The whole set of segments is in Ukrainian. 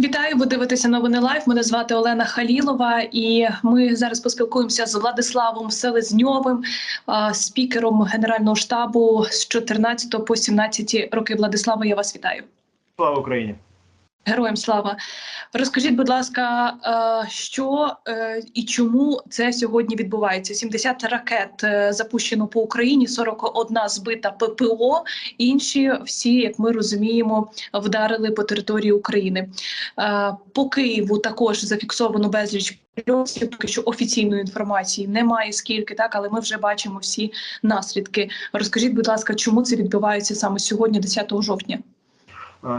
Вітаю, ви дивитеся новини лайф. Мене звати Олена Халілова, і ми зараз поспілкуємося з Владиславом Селезньовим, спікером Генерального штабу з 14 по 17 роки. Владислава, я вас вітаю. Слава Україні! Героям слава. Розкажіть, будь ласка, е, що е, і чому це сьогодні відбувається? 70 ракет е, запущено по Україні, 41 збита ППО. Інші всі, як ми розуміємо, вдарили по території України. По Києву також зафіксовано безліч прильотів. Поки що офіційної інформації немає скільки, так але ми вже бачимо всі наслідки. Розкажіть, будь ласка, чому це відбувається саме сьогодні, 10 жовтня?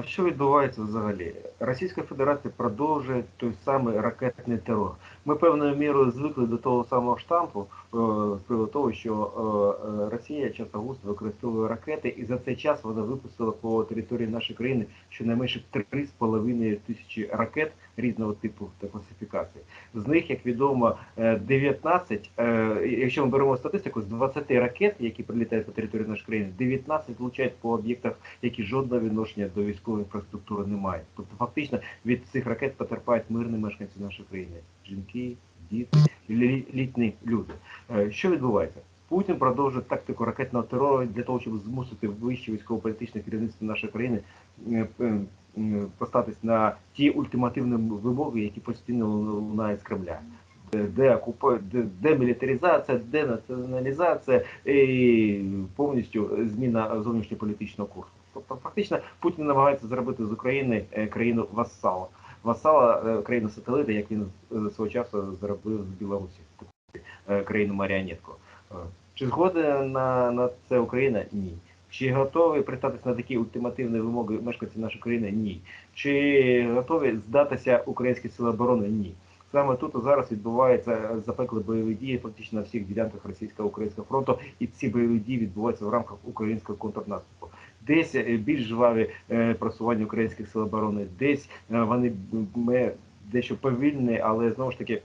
Що відбувається взагалі? Російська Федерація продовжує той самий ракетний терор. Ми певною мірою звикли до того самого штампу е, з того, що е, е, Росія часто густо використовує ракети, і за цей час вона випустила по території нашої країни щонайменше 3,5 тисячі ракет різного типу та класифікації. З них, як відомо, е, 19, е, якщо ми беремо статистику, з 20 ракет, які прилітають по території нашої країни, 19 влучають по об'єктах, які жодного відношення до військової інфраструктури не мають. Тобто, фактично від цих ракет потерпають мирні мешканці нашої країни: жінки, діти, лі- літні люди. Е, Що відбувається? Путін продовжує тактику ракетного терору для того, щоб змусити вище військово-політичне керівництво нашої країни е, е, постатись на ті ультимативні вимоги, які постійно лунають з Кремля. Де- демілітаризація, денаціоналізація і повністю зміна зовнішньополітичного курсу. Тобто, фактично, Путін намагається зробити з України е, країну васала. Васала країну сателита, як він свого часу зробив з Білорусі, країну маріонетку. Чи згодна на, на це Україна? Ні. Чи готові пристатися на такі ультимативні вимоги мешканців нашої країни? Ні. Чи готові здатися українські сили оборони? Ні. Саме тут зараз відбуваються запекли бойові дії фактично на всіх ділянках російсько-українського фронту, і ці бойові дії відбуваються в рамках українського контрнаступу. Десь е, більш жваві е, просування українських сил оборони, десь е, вони дещо повільні, але знову ж таки.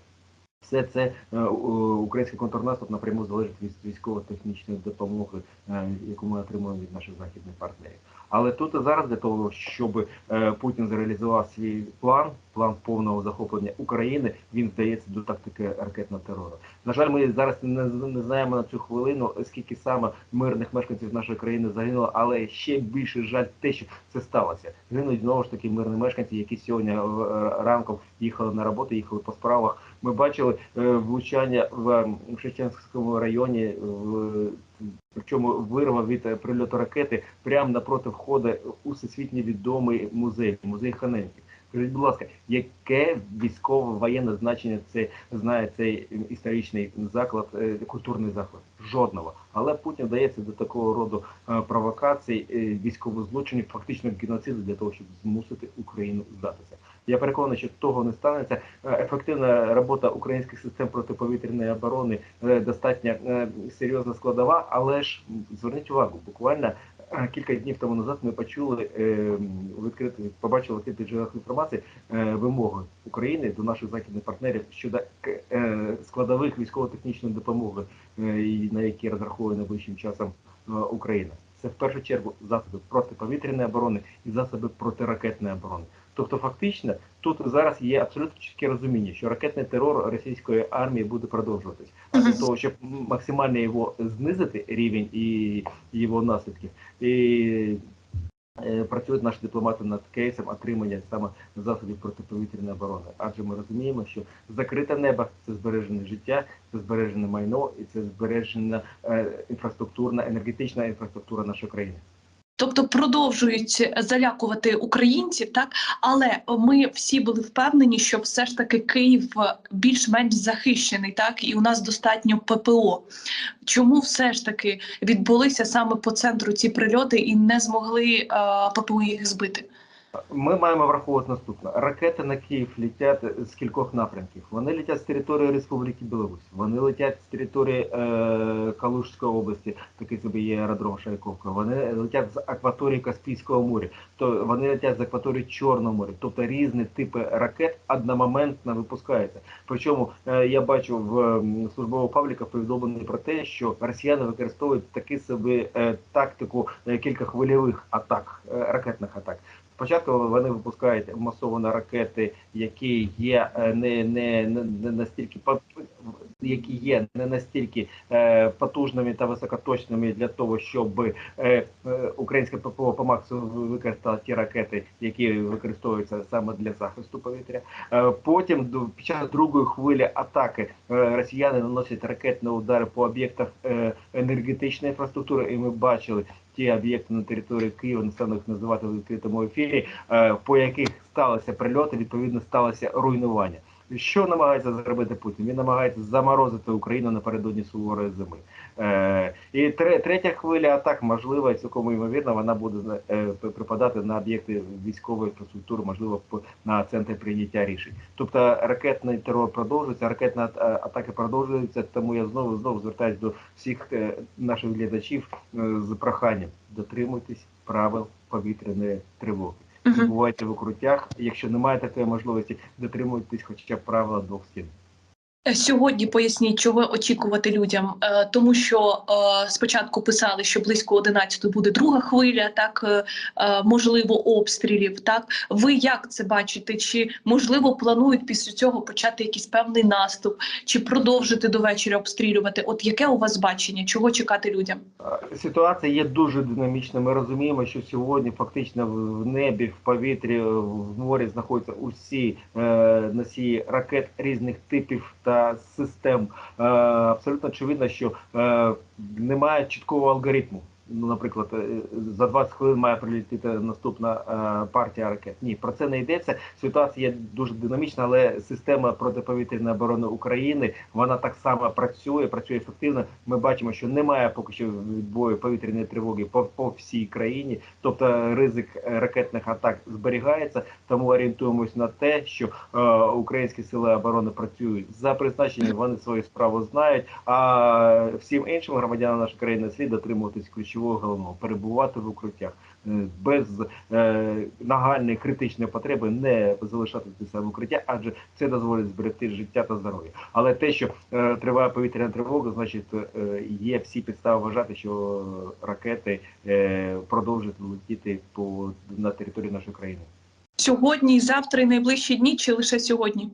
Все це е, український контрнаступ напряму залежить від військово-технічної допомоги, е, яку ми отримуємо від наших західних партнерів. Але тут і зараз для того, щоб е, Путін зреалізував свій план, план повного захоплення України, він вдається до тактики ракетного терору. На жаль, ми зараз не, не знаємо на цю хвилину, скільки саме мирних мешканців нашої країни загинуло, але ще більше жаль те, що це сталося. Гинуть знову ж таки мирні мешканці, які сьогодні е, ранком їхали на роботу, їхали по справах. Ми бачили е, влучання в м, Шевченківському районі, в, причому вирва від е, прильоту ракети прямо напроти входу у всесвітньо відомий музей, музей Ханенків. Скажіть, будь ласка, яке військове воєнне значення це знає цей історичний заклад, е, культурний заклад? Жодного. Але Путін вдається до такого роду е, провокацій, військових злочинів, фактично геноциду для того, щоб змусити Україну здатися. Я переконаний, що того не станеться. Е, Ефективна робота українських систем протиповітряної оборони е, достатньо е, серйозна складова, але ж зверніть увагу, буквально кілька днів тому назад ми почули відкрити, побачили відкритих джерелах інформації вимоги України до наших західних партнерів щодо складових військово-технічної допомоги, на які розраховує найближчим часом Україна. Це в першу чергу засоби протиповітряної оборони і засоби протиракетної оборони. Тобто, фактично, тут зараз є абсолютно чітке розуміння, що ракетний терор російської армії буде продовжуватись. А для того, щоб максимально його знизити рівень і його наслідків, і е, працюють наші дипломати над кейсом отримання саме засобів протиповітряної оборони. Адже ми розуміємо, що закрите небо це збережене життя, це збережене майно і це збережена е, інфраструктурна, енергетична інфраструктура нашої країни. Тобто продовжують залякувати українців, так але ми всі були впевнені, що все ж таки Київ більш-менш захищений, так і у нас достатньо ППО. Чому все ж таки відбулися саме по центру ці прильоти і не змогли е, ППО їх збити? Ми маємо враховувати наступне: ракети на Київ летять з кількох напрямків. Вони летять з території Республіки Білорусь, вони летять з території е, Калужської області, такий собі є аеродром Шайковка. Вони летять з акваторії Каспійського моря, то вони летять з акваторії Чорного моря. Тобто різні типи ракет одномоментно випускаються. Причому е, я бачу в службового пабліка повідомлення про те, що росіяни використовують такі собі е, тактику е, кількохвильових атак, е, ракетних атак. Спочатку вони випускають масово ракети, які є е, не, не, не, настільки які є не настільки е, потужними та високоточними для того, щоб е, е, українське ППО по максимуму використало ті ракети, які використовуються саме для захисту повітря. Е, Потім під час другої хвилі атаки е, росіяни наносять ракетні удари по об'єктах е, енергетичної інфраструктури, і ми бачили ті об'єкти на території Києва, не стану їх називати в відкритому ефірі, е, по яких сталися прильоти, відповідно сталося руйнування. Що намагається зробити Путін? Він намагається заморозити Україну напередодні суворої зими. Е, і тре- третя хвиля атак, можливо, і цілком ймовірно, вона буде е, припадати на об'єкти військової інфраструктури, можливо, на центри прийняття рішень. Тобто ракетний терор продовжується, ракетні ат- е, атаки продовжуються. Тому я знову знову звертаюся до всіх е, наших глядачів е, з проханням дотримуйтесь правил повітряної тривоги. Бувайте в укруттях. Якщо немає такої можливості, дотримуйтесь хоча б правила двох стін. Е, Сьогодні поясніть, чого очікувати людям, Е, тому що е, спочатку писали, що близько 11 буде друга хвиля, так можливо, обстрілів. Так ви як це бачите? Чи можливо планують після цього почати якийсь певний наступ, чи продовжити до вечора обстрілювати? От яке у вас бачення? Чого чекати людям? Ситуація є дуже динамічна. Ми розуміємо, що сьогодні фактично в небі, в повітрі, в морі знаходяться усі носії ракет різних типів та систем. Е, абсолютно очевидно, що е, немає чіткого алгоритму. Ну, наприклад, е, за 20 хвилин має прилетіти наступна е, партія ракет. Ні, про це не йдеться. Ситуація є дуже динамічна, але система протиповітряної оборони України вона так само працює, працює ефективно. Ми бачимо, що немає поки що відбою повітряної тривоги по, по всій країні. Тобто ризик е, ракетних атак зберігається. Тому орієнтуємось на те, що е, українські сили оборони працюють за призначенням. Вони свою справу знають. А всім іншим громадянам нашої країни слід дотримуватись ключового головного перебувати в укриттях Е, без е, нагальної критичної потреби не залишатися в укриття, адже це дозволить зберегти життя та здоров'я. Але те, що е, триває повітряна тривога, значить е, є всі підстави вважати, що ракети е, продовжують летіти по на території нашої країни. Сьогодні, завтра, і найближчі дні, чи лише сьогодні?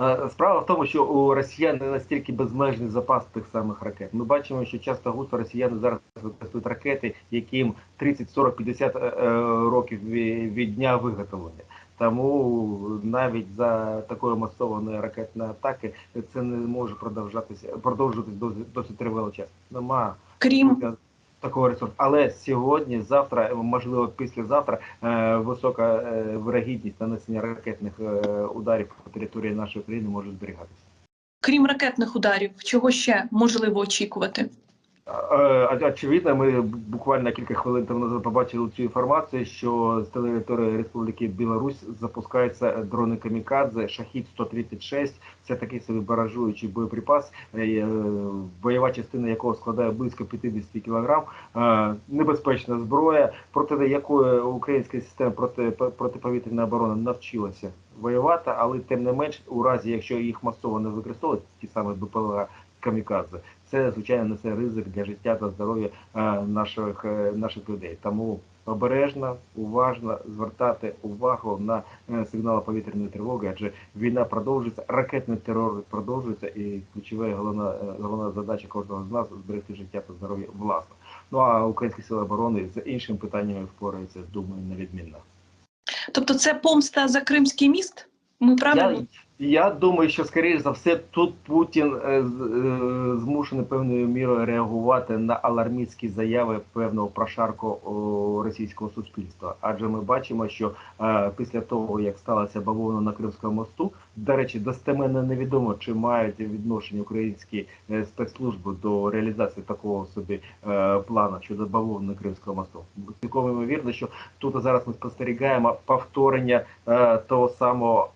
Е, Справа в тому, що у росіян не настільки безмежний запас тих самих ракет. Ми бачимо, що часто густо росіяни зараз використовують ракети, яким 30, 40, 50 е, е, років від дня виготовлення. Тому навіть за такої масованої ракетної атаки це не може продовжатися продовжуватись досить тривалий час. Нема Крім такого ресурсу. Але сьогодні, завтра, можливо, післязавтра е, висока е, вирогідність нанесення ракетних е, ударів по території нашої країни може зберігатися. крім ракетних ударів, чого ще можливо очікувати? Е, Очевидно, ми буквально кілька хвилин тому назад побачили цю інформацію, що з території Республіки Білорусь запускаються дрони Камікадзе Шахід 136 Це такий собі баражуючий боєприпас, е, бойова частина якого складає близько 50 кг. Небезпечна зброя, проти якої українська система проти протиповітряної оборони навчилася воювати, але тим не менш, у разі якщо їх масово не використовують, ті самі БПЛА Камікадзе, це звичайно несе ризик для життя та здоров'я е, наших е, наших людей. Тому обережно, уважно звертати увагу на е, сигнали повітряної тривоги, адже війна продовжується, ракетний терор продовжується, і ключова головна головна задача кожного з нас зберегти життя та здоров'я власно. Ну а українські сили оборони з іншими питаннями впораються, думаю, невідмінно. Тобто, це помста за Кримський міст? Ми правильно? Я, я думаю, що скоріш за все тут Путін е, е, змушений певною мірою реагувати на алармістські заяви певного прошарку російського суспільства. Адже ми бачимо, що е, після того як сталася бавовна на Кримському мосту, до речі, достеменно невідомо, чи мають відношення українські спецслужби до реалізації такого собі плану щодо бавовни на Кримському мосту. Цілком ймовірно, що тут зараз ми спостерігаємо повторення того самого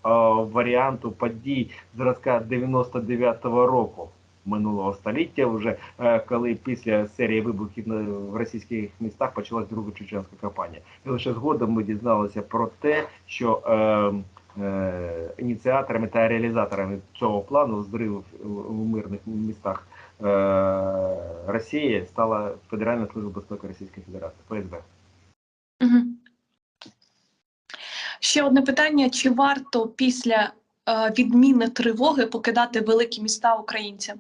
варіанту подій зразка 99-го року минулого століття, вже е, коли після серії вибухів в російських містах почалась друга чеченська кампанія. І лише згодом ми дізналися про те, що е, е, ініціаторами та реалізаторами цього плану зривів у мирних містах е, Росії стала Федеральна служба безпеки Російської Федерації ФСБ. Ще одне питання: чи варто після відміни тривоги покидати великі міста українцям?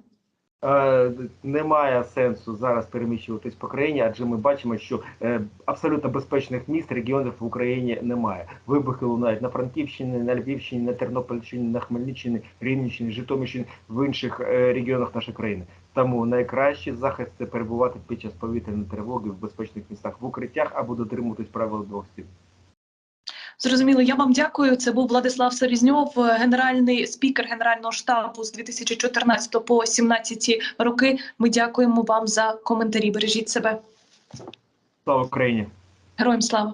Е, Немає сенсу зараз переміщуватись по країні, адже ми бачимо, що е, абсолютно безпечних міст регіонів в Україні немає. Вибухи лунають на Франківщині, на Львівщині, на Тернопільщині, на Хмельниччині, Рівненщині, Житомирщині, в інших е, регіонах нашої країни. Тому найкращий захист це перебувати під час повітряної тривоги в безпечних містах в укриттях або дотримуватись правил двох стін. Зрозуміло, я вам дякую. Це був Владислав Селізньов, е, генеральний спікер Генерального штабу з 2014 по 2017 роки. Ми дякуємо вам за коментарі. Бережіть себе. Слава Україні! Героям слава!